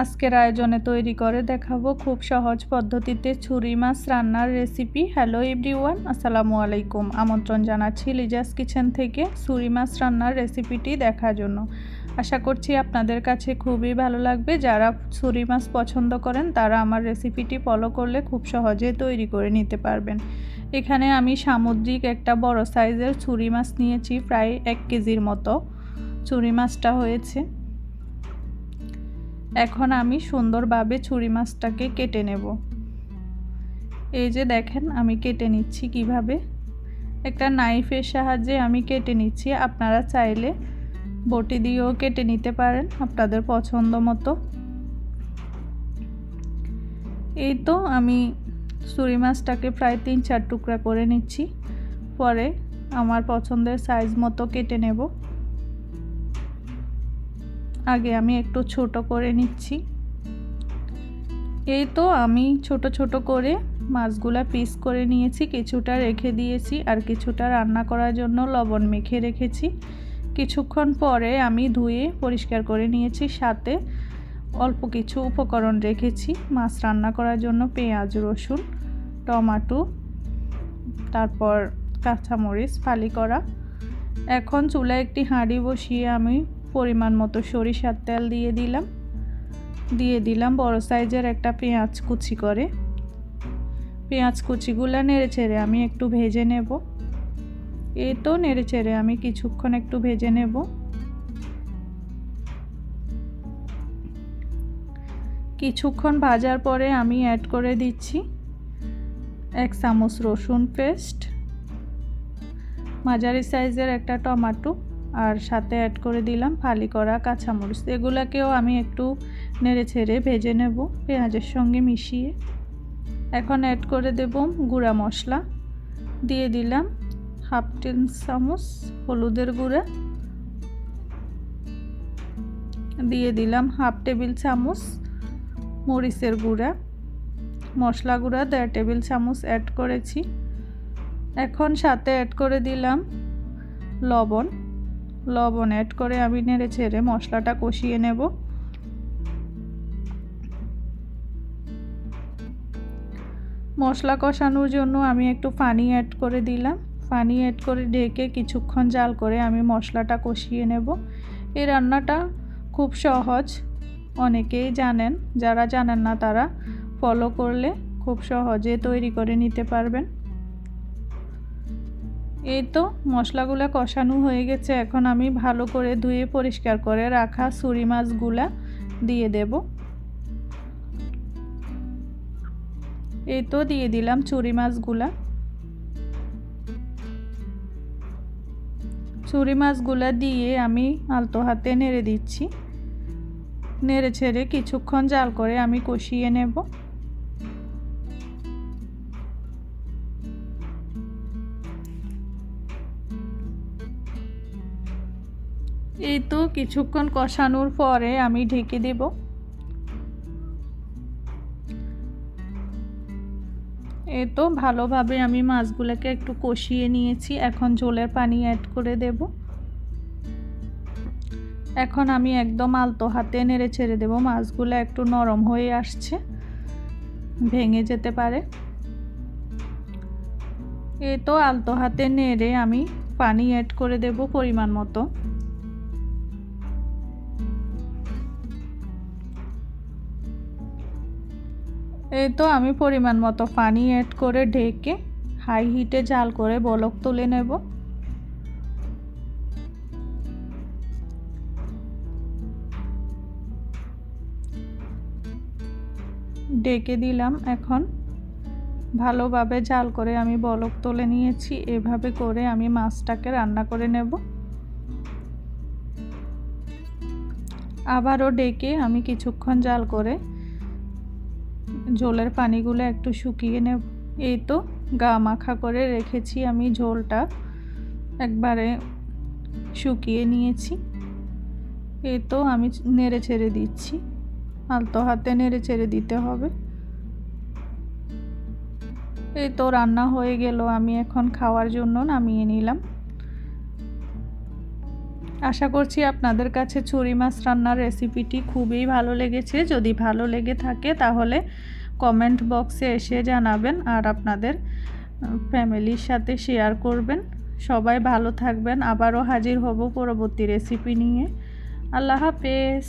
আজকের আয়োজনে তৈরি করে দেখাবো খুব সহজ পদ্ধতিতে ছুরি মাছ রান্নার রেসিপি হ্যালো এভরি এভরিওয়ান আসসালামু আলাইকুম। আমন্ত্রণ জানাচ্ছি লিজাস কিচেন থেকে ছুরি মাছ রান্নার রেসিপিটি দেখার জন্য। আশা করছি আপনাদের কাছে খুবই ভালো লাগবে। যারা ছুরি মাছ পছন্দ করেন, তারা আমার রেসিপিটি ফলো করলে খুব সহজে তৈরি করে নিতে পারবেন। এখানে আমি সামুদ্রিক একটা বড় সাইজের ছুরি মাছ নিয়েছি, প্রায় এক কেজির মতো। ছুরি মাছটা হয়েছে। এখন আমি সুন্দরভাবে ছুরি মাছটাকে কেটে নেব। এই যে দেখেন, আমি কেটে নিচ্ছি কীভাবে। একটা নাইফের সাহায্যে আমি কেটে নিচ্ছি। আপনারা চাইলে বটি দিয়েও কেটে নিতে পারেন আপনাদের পছন্দ মতো। এই তো আমি ছুরি মাছটাকে প্রায় তিন চার টুকরা করে নিচ্ছি। পরে আমার পছন্দের সাইজ মতো কেটে নেব। আগে আমি একটু ছোট করে নিচ্ছি। এই তো আমি ছোট ছোট করে মাছগুলা পিস করে নিয়েছি, কিছুটা রেখে দিয়েছি আর কিছুটা রান্না করার জন্য লবণ মেখে রেখেছি। কিছুক্ষণ পরে আমি ধুয়ে পরিষ্কার করে নিয়েছি, সাথে অল্প কিছু উপকরণ রেখেছি, মাছ রান্না করার জন্য পেঁয়াজ, রসুন, টমাটো, তারপর কাঁচামরিচ, ফালি করা। এখন চুলায় একটি হাঁড়ি বসিয়ে আমি পরিমাণ মতো সরিষার তেল দিয়ে দিলাম। দিয়ে দিলাম বড় সাইজের একটা পেঁয়াজ কুচি করে। পেঁয়াজ কুচিগুলো নেড়ে চেড়ে আমি একটু ভেজে নেব। এ তো নেড়ে চেড়ে আমি কিছুক্ষণ একটু ভেজে নেব। কিছুক্ষণ ভাজার পরে আমি অ্যাড করে দিচ্ছি এক চামচ রসুন পেস্ট মাঝারি সাইজের একটা টমাটো। আর সাথে অ্যাড করে দিলাম ফালি করা কাঁচামরিচ। এগুলাকেও আমি একটু নেড়ে ছেড়ে ভেজে নেব পেঁয়াজের সঙ্গে মিশিয়ে। এখন অ্যাড করে দেব গুঁড়া মশলা। দিয়ে দিলাম হাফ টেন চামচ হলুদের গুঁড়া। দিয়ে দিলাম হাফ টেবিল চামচ মরিচের গুঁড়া। মশলা গুঁড়া দেড় টেবিল চামচ অ্যাড করেছি। এখন সাথে অ্যাড করে দিলাম লবণ। লবণ অ্যাড করে আমি নেড়ে ছেড়ে মশলাটা কষিয়ে নেব। মশলা কষানোর জন্য আমি একটু পানি অ্যাড করে দিলাম। পানি অ্যাড করে ঢেকে কিছুক্ষণ জাল করে আমি মশলাটা কষিয়ে নেব। এই রান্নাটা খুব সহজ, অনেকেই জানেন, যারা জানেন না তারা ফলো করলে খুব সহজে তৈরি করে নিতে পারবেন। এই তো মশলাগুলো কষানো হয়ে গেছে। এখন আমি ভালো করে ধুয়ে পরিষ্কার করে রাখা ছুরি মাছগুলা দিয়ে দেব। এই তো দিয়ে দিলাম চুরি মাছগুলা। চুরি মাছগুলা দিয়ে আমি আলতো হাতে নেড়ে দিচ্ছি। নেড়ে ছেড়ে কিছুক্ষণ জাল করে আমি কষিয়ে নেব। এই তো কিছুক্ষণ কষানোর পরে আমি ঢেকে দেব। এই তো ভালোভাবে আমি মাছগুলোকে একটু কষিয়ে নিয়েছি। এখন ঝোলের পানি অ্যাড করে দেব। এখন আমি একদম আলতো হাতে নেড়ে ছেড়ে দেবো। মাছগুলো একটু নরম হয়ে আসছে। ভেঙে যেতে পারে। এই তো আলতো হাতে নেড়ে আমি পানি অ্যাড করে দেব পরিমাণ মতো। এই তো আমি পরিমাণ মতো পানি অ্যাড করে ঢেকে হাই হিটে জাল করে বলক তুলে নেব। ডেকে দিলাম এখন। ভালোভাবে জাল করে আমি বলক তুলে নিয়েছি, এভাবে করে আমি মাছটাকে রান্না করে নেব। আবারও ডেকে আমি কিছুক্ষণ জাল করে ঝোলের পানিগুলো একটু শুকিয়ে নেব এই তো গা মাখা করে রেখেছি আমি ঝোলটা। একবারে শুকিয়ে নিয়েছি। এই তো আমি নেড়ে ছেড়ে দিচ্ছি। আলতো হাতে নেড়ে ছেড়ে দিতে হবে। এই তো রান্না হয়ে গেল। আমি এখন খাওয়ার জন্য নামিয়ে নিলাম। আশা করছি আপনাদের কাছে ছুরি মাছ রান্নার রেসিপিটি খুবই ভালো লেগেছে। যদি ভালো লেগে থাকে তাহলে কমেন্ট বক্সে এসে জানাবেন আর আপনাদের ফ্যামিলির সাথে শেয়ার করবেন। সবাই ভালো থাকবেন। আবারও হাজির হব পরবর্তী রেসিপি নিয়ে। আল্লাহ হাফেজ।